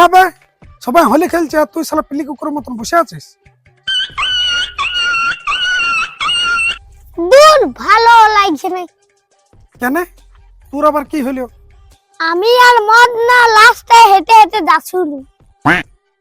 হ্যাঁ বে সবাই হোলি খেলছে আর তুই শালা পিলি কুকুরের মতন বসে আছিস? দূর ভালো লাগছে না। কেন? তোর আবার কি হলো? আমি আর মদ না লাস্টে হেঁটে হেঁটে যাচ্ছিল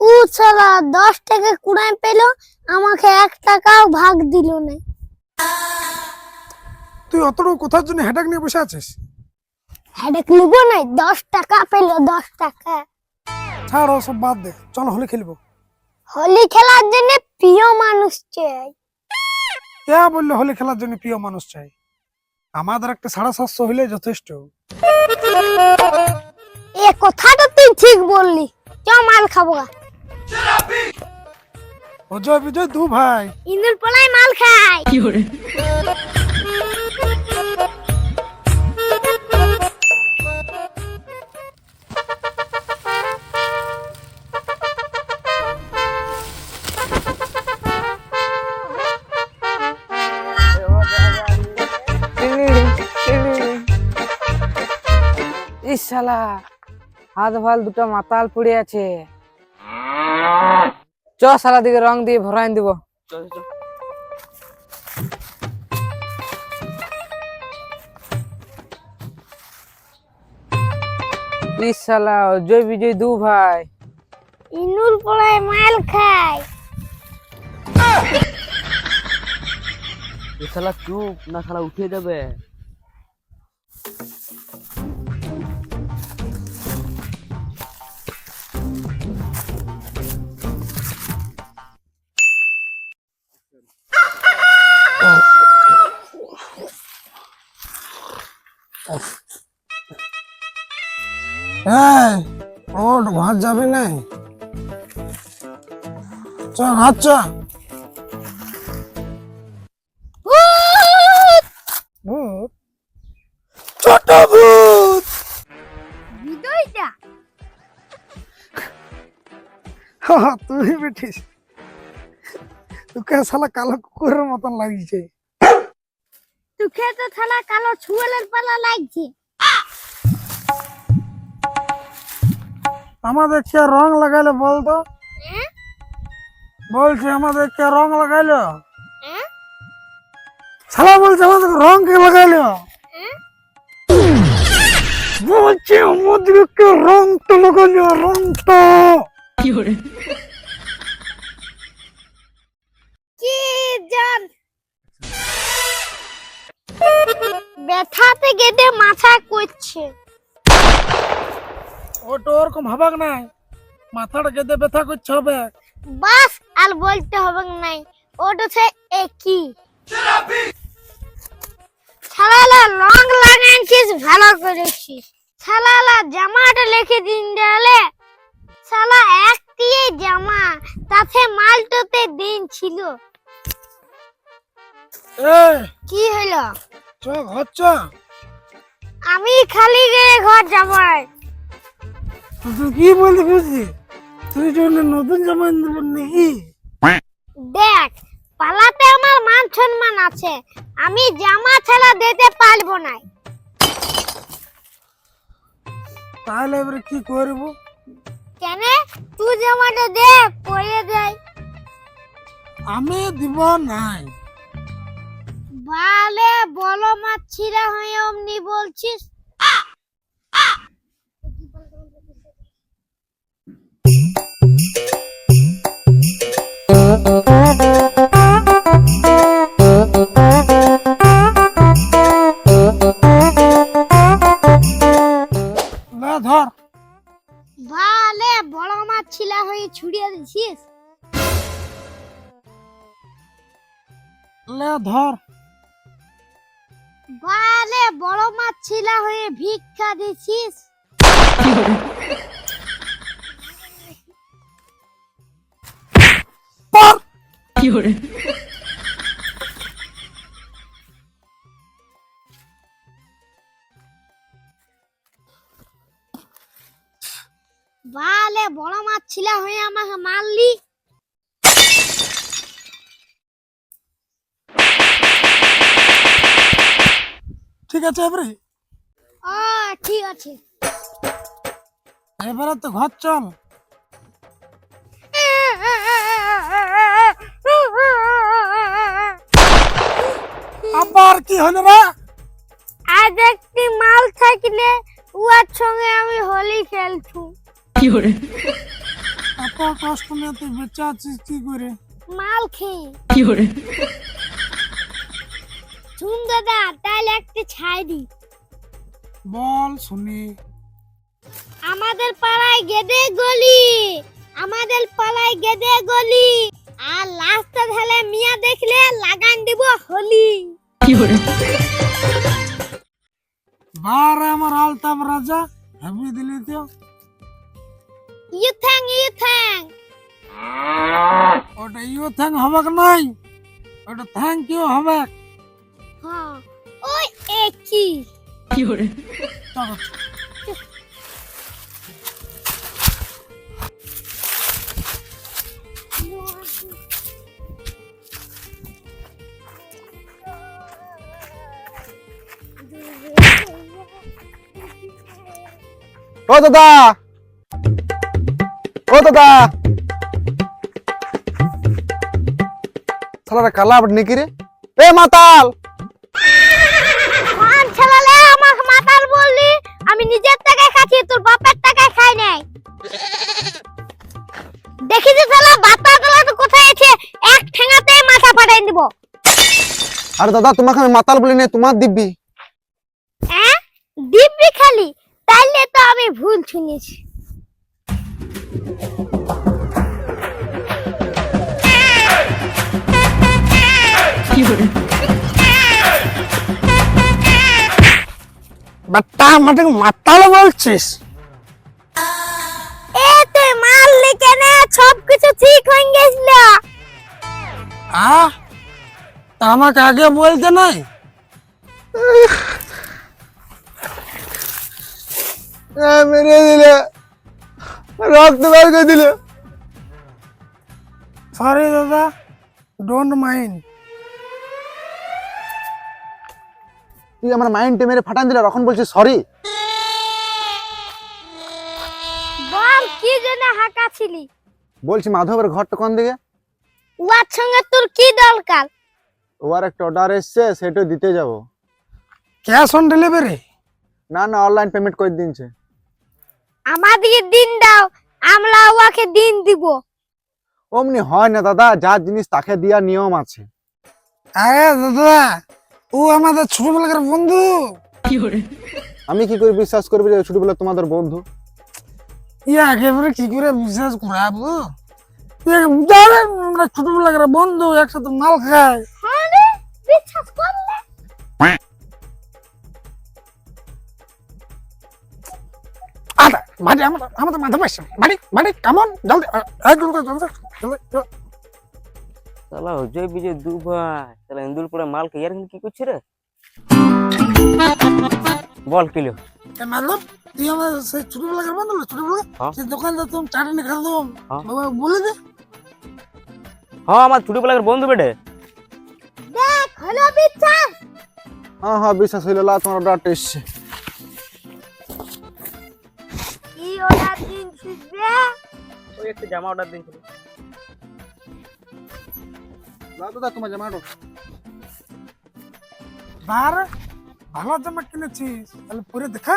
ও ছাড়া দশ টাকা কুড়াই পেল আমাকে এক টাকাও ভাগ দিল না। তুই অতটুকু কোথার জন্য হেডাক নিয়ে বসে আছিস? হেডেক নিব নাই দশ টাকা পেল দশ টাকা। ছাড় সব বাদ দে। চল হোলি খেলব। হোলি খেলার জন্য প্রিয় মানুষ চাই। কে বললে হোলি খেলার জন্য প্রিয় মানুষ চাই? আমাদের একটা সাড়ে সাতশো হলে যথেষ্ট। এ কথাটা তুই ঠিক বললি। চ মাল খাব। অজয় বিজয় দু ভাই। ইন্দুর পলাই মাল খাই শালা। হাত ভালো দুটো মাতাল পড়ে আছে। চ শালা দিকে রং দিয়ে ভরাই দিব। ইস শালা অজয় বিজয় দু ভাই। ইন্দুর পলাই মাল এ শালা চুপ না শালা উঠে যাবে। এই ওট ঘর যাবে না? চ ঘর চ। ছোট ভূত। বিদয়টা তুই বেঠিস। তোকে শালা কালো কুকুরের মতন লাগছে। তোকে তো থালা কালো ছুয়ালের পালা লাগছে। আমাদের কে রং লাগাইলো বলতো? বলছে আমাদের কে রং লাগাইলো? শালা বলছে আমাদের রং কে লাগাইলো? বলছে আমাদের কে রং তো লাগাইলো রং তো। কি জান ব্যথাতে গেটে মাথা করছে। ওটা ওরকম হবাক নাই। মাথাটা গেদে ব্যথা করছে হবে। বাস আর বলতে হবে নাই। ওটা হচ্ছে একই। ছালালা রং লাগাইছিস ভালো করেছিস। ছালালা জামাটা লিখে দিন ডালে শালা এক দিয়ে জামা তাতে মালটোতে দিন ছিল। কি হলো? চ ঘর চ। আমি খালি গিয়ে ঘর যাবাই তুই কি বলতে খুশি তুই জন্য নতুন জামা আনতে নাকি দেখ পালাতে আমার মান সম্মান আছে। আমি জামা ছাড়া দিতে পারব না। তাহলে এবারে কি করব? কেন? তুই জামাটা দে পরে দেয় আমি দিব নাই। বালে বলো মাছিরা হয়ে অমনি বলছিস? না ধর। বালে বড় মাছ ছিলা হয়ে ছুড়িয়ে দিছিস? লে ধর। বালে বড় মাছ ছিলা হয়ে ভিক্ষা দিছিস? বালে বড় মাছ ছিলা হয়ে আমাকে মারলি? ঠিক আছে এবারে? ঠিক আছে। এবারে তো ঘর চল। আবার কি হলো রে? আজ একটি মাল থাকলে উয়ার সঙ্গে আমি হোলি খেলছু। কি করে? আপা কষ্ট নিয়ে তুই বেঁচে আছিস কি করে? মাল খেয়ে। কি করে? শুন দাদা তাহলে একটি ছাই দি বল শুনি। আমাদের পাড়ায় গেদে গলি আমাদের পাড়ায় গেদে গলি আর লাস্টে ঢেলে মিয়া দেখলে লাগান দিব হোলি। বারে আমার আলতাম রাজা ভাবি দিলি তো। ইউ থ্যাং ইউ থ্যাং ওটা ইউ থ্যাং হবে নাই ওটা থ্যাংক ইউ হবে হ্যাঁ ওই একই। চলো ও দাদা। ও দাদা। শালারা কালা আবার নাকি রে? এ মাতাল কোন ছেলে আমাকে মাতাল বললি আমি নিজের টাকায় খাচ্ছি তোর বাপের টাকায় খাই নাই। দেখি যে শালা বাতা গলা তো কোথায় আছে এক ঠেঙাতে মাথা ফাটাই দিব। আরে দাদা তোমাকে আমি মাতাল বলি না তোমার দিব্যি। হ্যাঁ দিব্যি খালি তাইলে তো আমি ভুল শুনেছি। বাট্টা আমাকে মাতাল বলছিস? এ তুই মারলি কেন? সব কিছু ঠিক হয়ে গেছিল। আ? তা আমাকে আগে বলতে নাই? মেরে দিলে। রক্ত বের করে দিলে। সরি দাদা ডোন্ট মাইন্ড তুই আমার মাইন্ডে মেরে ফাটান দিলে এখন বলছিস সরি বল কি জন্য হাঁকাছিলি? বলছি মাধবের ঘরটা কোন দিকে? উয়ার সঙ্গে তোর কি দরকার? ওর একটা অর্ডার এসছে সেটা দিতে যাব। ক্যাশ অন ডেলিভারি না না অনলাইন পেমেন্ট করে দিনছে আমাদেরকে দিন দাও আমরা উয়াকে দিন দিব। অমনি হয় না দাদা যা জিনিস তাকে দেওয়ার নিয়ম আছে। আরে দাদা ও আমাদের ছোটবেলাকার বন্ধু। আমি কি করে বিশ্বাস করব যে ছোটবেলা তোমাদের বন্ধু? ইয়া একেবারে কি করে বিশ্বাস করাবো? ছোটবেলাকার বন্ধু একসাথে মাল খাই। হ্যাঁ রে বিশ্বাস করলে। আমাদের মাথা পাইছে বাড়ি বাড়ি কেমন জলদি এই জলদি জলদি। অজয় বিজয় দু ভাই শালা ইন্দুলপুরে মাল কে ইয়ার কি করছে রে বল কিলো এ মানলাম তুই আমার সেই ছোটবেলাকার বন্ধু না ছোটবেলা। সেই দোকানদার তুমি দেবো হ্যাঁ। বাবা বলে দে হ্যাঁ আমার ছোটবেলার বন্ধু বেটে দেখ হলো বিশ্বাস হ্যাঁ হ্যাঁ বিশ্বাস হইল লা, তোমার অর্ডারটা এসছে কি ওরা দিন শিখবে ওই একটা জামা অর্ডার দিয়েছিল দাদা তোমার জামাটো বার ভালো জামা কিনেছিস? তাহলে পরে দেখা।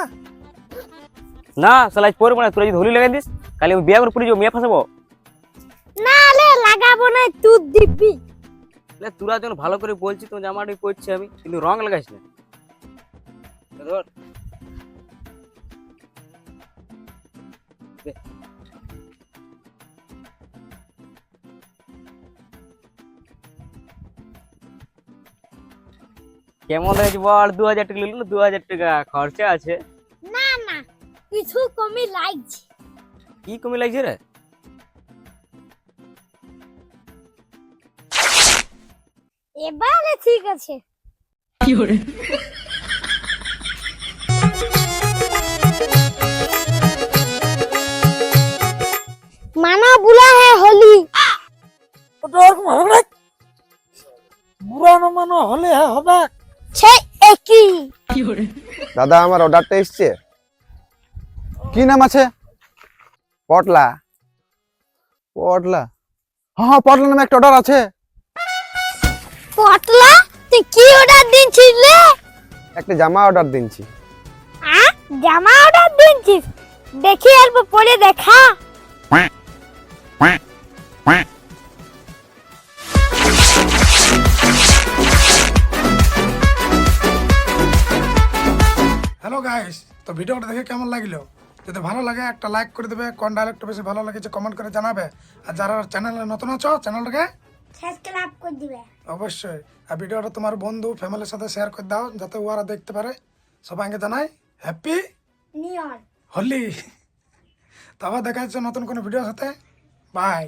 না শালা আজ পরবো না তোরা যদি হোলি লাগাই দিস কালি আমি বিয়া করে পুরি যাব মেয়ে ফাঁসাবো। না লে লাগাবো না তুই দিবি। না তোরা যখন ভালো করে বলছিস তোমার জামাটাই পরছি আমি কিন্তু রং লাগাইস না। ধর। কেমন হয়েছে বল? দু হাজার টাকা নিল দু হাজার টাকা খরচা আছে। না না কিছু কমি লাগছে। কি কমে লাগছে রে? এবারে ঠিক আছে। মানা বুলা হে হোলি। ওটা ওরকম হবে না। বুড়ানো মানো হলে হবে। সে একই। দাদা আমার অর্ডারটা এসছে। কি নাম আছে? পটলা। পটলা? হ্যাঁ হ্যাঁ পটলা নামে একটা অর্ডার আছে। পটলা তুই কি অর্ডার দিনছিস রে? একটা জামা অর্ডার দিনছি। আ জামা অর্ডার দিনছিস? দেখি অল্প পরে দেখা। হ্যালো গাইস তো ভিডিওটা দেখে কেমন লাগল? যদি ভালো লাগে একটা লাইক করে দেবে। কোন ডায়লগটা বেশি ভালো লেগেছে কমেন্ট করে জানাবে। আর যারা চ্যানেলে নতুন আছো চ্যানেলটাকে সাবস্ক্রাইব করে দিবে। অবশ্যই। আর ভিডিওটা তোমার বন্ধু ফ্যামিলির সাথে শেয়ার করে দাও যাতে ওরা দেখতে পারে। সবাইকে জানাই হ্যাপি নিয়ন হোলি তো আবার দেখা যাচ্ছে নতুন কোনো ভিডিওর সাথে। বাই